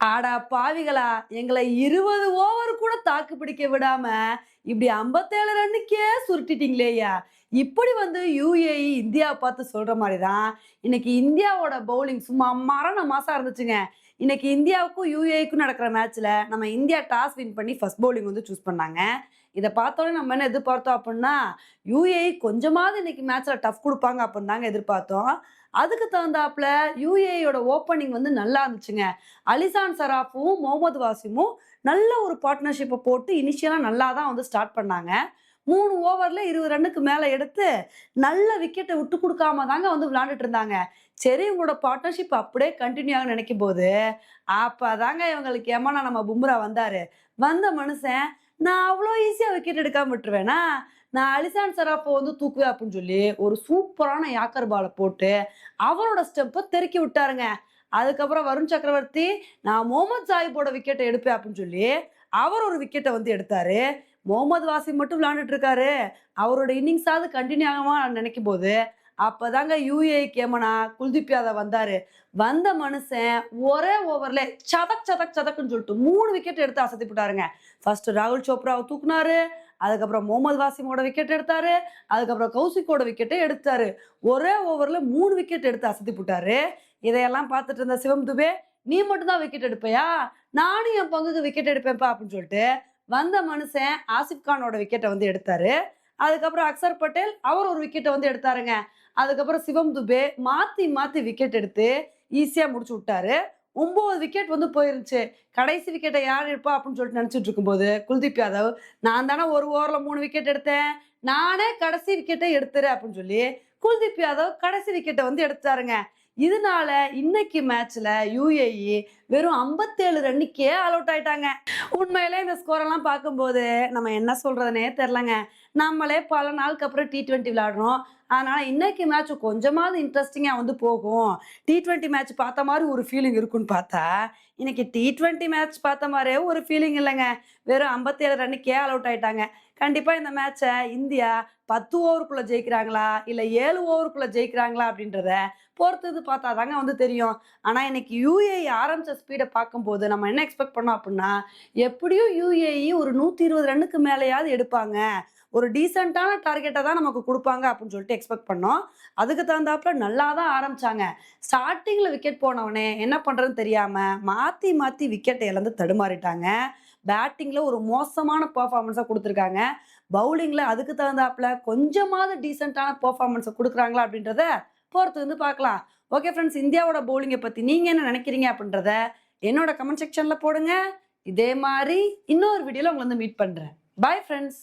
ஆடா பாவிகளா எங்களை இருபது ஓவர் கூட தாக்கு பிடிக்க விடாம இப்படி ஐம்பத்தேழு ரன்னுக்கே சுருட்டிட்டீங்களேயா இப்படி வந்து யூஏஇ இந்தியா பார்த்து சொல்ற மாதிரி தான் இன்னைக்கு இந்தியாவோட பவுலிங் சும்மா மரண மாசா இருந்துச்சுங்க. இன்னைக்கு இந்தியாவுக்கும் யுஏஇக்கும் நடக்கிற மேட்ச்ல நம்ம இந்தியா டாஸ் வின் பண்ணி ஃபர்ஸ்ட் பவுலிங் வந்து சூஸ் பண்ணாங்க. இதை பார்த்தோன்னே நம்ம என்ன எதிர்பார்த்தோம் அப்படின்னா யூஏஇ கொஞ்சமாவது இன்னைக்கு மேட்ச்ல டஃப் கொடுப்பாங்க அப்படின்னு தாங்க எதிர்பார்த்தோம். அதுக்கு தகுந்தாப்புல யூஏயோட ஓப்பனிங் வந்து நல்லா இருந்துச்சுங்க. அலிசான் சராஃபும் முகமது வாசிமும் நல்ல ஒரு பார்ட்னர்ஷிப்பை போட்டு இனிஷியலாக நல்லா தான் வந்து ஸ்டார்ட் பண்ணாங்க. மூணு ஓவரில் இருபது ரன்னுக்கு மேலே எடுத்து நல்ல விக்கெட்டை விட்டு கொடுக்காம தாங்க வந்து விளாண்டுட்டு இருந்தாங்க. சரி இவங்களோட பார்ட்னர்ஷிப் அப்படியே கண்டினியூ ஆக நினைக்கும் போது அப்போ தாங்க இவங்களுக்கு ஏமாண்ணா நம்ம பும்ரா வந்தார். வந்த மனுஷன் நான் அவ்வளோ ஈஸியாக விக்கெட் எடுக்காம விட்டுருவேனா? நான் அலிசான் சராப்போ வந்து தூக்குவேன் அப்படின்னு சொல்லி ஒரு சூப்பரான யாக்கர் பாலை போட்டு அவரோட ஸ்டெப்பை தெருக்கி விட்டாருங்க. அதுக்கப்புறம் வருண் சக்கரவர்த்தி நான் முகமது சாஹிப்போட விக்கெட்டை எடுப்பேன் அப்படின்னு சொல்லி அவர் ஒரு விக்கெட்டை வந்து எடுத்தாரு. முகமது வாசிம் மட்டும் விளையாண்டுட்டு இருக்காரு. அவரோட இன்னிங்ஸாவது கண்டினியூ ஆகாம நினைக்கும் போது அப்போதாங்க யூஏ கேமனா குல்தீப் யாதவ் வந்தாரு. வந்த மனுஷன் ஒரே ஓவர்ல சதக் சதக் சதக்குன்னு சொல்லிட்டு மூணு விக்கெட் எடுத்து அசத்தி போட்டாருங்க. ஃபர்ஸ்ட் ராகுல் சோப்ராவை தூக்குனாரு அதுக்கப்புறம் முகமது வாசிமோட விக்கெட் எடுத்தாரு அதுக்கப்புறம் கௌசிக்கோட விக்கெட்டை எடுத்தாரு. ஒரே ஓவர்ல மூணு விக்கெட் எடுத்து அசத்தி போட்டாரு. இதையெல்லாம் பார்த்துட்டு இருந்த சிவம் துபே நீ மட்டும்தான் விக்கெட் எடுப்பையா? நானும் என் பங்குக்கு விக்கெட் எடுப்பேன்ப்பா அப்படின்னு சொல்லிட்டு வந்த மனுஷன் ஆசிப் கானோட விக்கெட்டை வந்து எடுத்தாரு. அதுக்கப்புறம் அக்சர் பட்டேல் அவர் ஒரு விக்கெட்டை வந்து எடுத்தாருங்க. அதுக்கப்புறம் சிவம் துபே மாத்தி மாத்தி விக்கெட் எடுத்து ஈஸியா முடிச்சு விட்டாரு. ஒன்பது விக்கெட் வந்து போயிருந்துச்சு. கடைசி விக்கெட்டை யார் எடுப்பா அப்படின்னு சொல்லிட்டு நினச்சிட்டு இருக்கும்போது குல்தீப் யாதவ் நான் தானே ஒரு ஓவரில் மூணு விக்கெட் எடுத்தேன். நானே கடைசி விக்கெட்டை எடுத்துறேன் அப்படின்னு சொல்லி குல்தீப் யாதவ் கடைசி விக்கெட்டை வந்து எடுத்தாருங்க. இதனால இன்னைக்கு மேட்ச்ல யுஏஇ வெறும் ஐம்பத்தேழு ரன்னுக்கே ஆல் அவுட் ஆயிட்டாங்க. உண்மையிலே இந்த ஸ்கோர் எல்லாம் பார்க்கும்போது நம்ம என்ன சொல்றதுனே தெரிலங்க நம்மளே பல நாளுக்கு அப்புறம் டி ட்வெண்ட்டி விளையாடுறோம். அதனால இன்னைக்கு மேட்ச் கொஞ்சமாவது இன்ட்ரெஸ்டிங்காக வந்து போகும். டி ட்வெண்ட்டி மேட்ச் பார்த்த மாதிரி ஒரு ஃபீலிங் இருக்குன்னு பார்த்தா இன்னைக்கு டி ட்வெண்ட்டி மேட்ச் பார்த்த மாதிரியே ஒரு ஃபீலிங் இல்லைங்க. வெறும் ஐம்பத்தேழு ரன்னுக்கே ஆல் அவுட் ஆயிட்டாங்க. கண்டிப்பாக இந்த மேட்சை இந்தியா பத்து ஓவருக்குள்ளே ஜெயிக்கிறாங்களா? இல்லை ஏழு ஓவருக்குள்ளே ஜெயிக்கிறாங்களா அப்படின்றத பொறுத்தது பார்த்தா தாங்க வந்து தெரியும். ஆனால் இன்னைக்கு யூஏஇ ஆரம்பிச்ச ஸ்பீடை பார்க்கும்போது நம்ம என்ன எக்ஸ்பெக்ட் பண்ணோம் அப்படின்னா எப்படியும் யூஏஇ ஒரு நூற்றி இருபது ரன்னுக்கு மேலேயாவது எடுப்பாங்க. ஒரு டீசெண்டான டார்கெட்டை தான் நமக்கு கொடுப்பாங்க அப்படின்னு சொல்லிட்டு எக்ஸ்பெக்ட் பண்ணோம். அதுக்கு தகுந்தாப்புல நல்லா தான் ஆரம்பிச்சாங்க. ஸ்டார்டிங்கில் விக்கெட் போனவனே என்ன பண்ணுறதுன்னு தெரியாமல் மாற்றி மாற்றி விக்கெட்டை இழந்து தடுமாறிட்டாங்க. பேட்டிங்கில் ஒரு மோசமான பர்ஃபார்மன்ஸாக கொடுத்துருக்காங்க. பவுலிங்கில் அதுக்கு தகுந்தாப்புல கொஞ்சமாவது டீசெண்டான பர்ஃபார்மன்ஸை கொடுக்குறாங்களா அப்படின்றத பொறுத்து வந்து பார்க்கலாம். ஓகே ஃப்ரெண்ட்ஸ் இந்தியாவோட பவுலிங்கை பற்றி நீங்கள் என்ன நினைக்கிறீங்க அப்படின்றத என்னோட கமெண்ட் செக்ஷனில் போடுங்க. இதே மாதிரி இன்னொரு வீடியோவில் உங்களை வந்து மீட் பண்ணுறேன் பாய் ஃப்ரெண்ட்ஸ்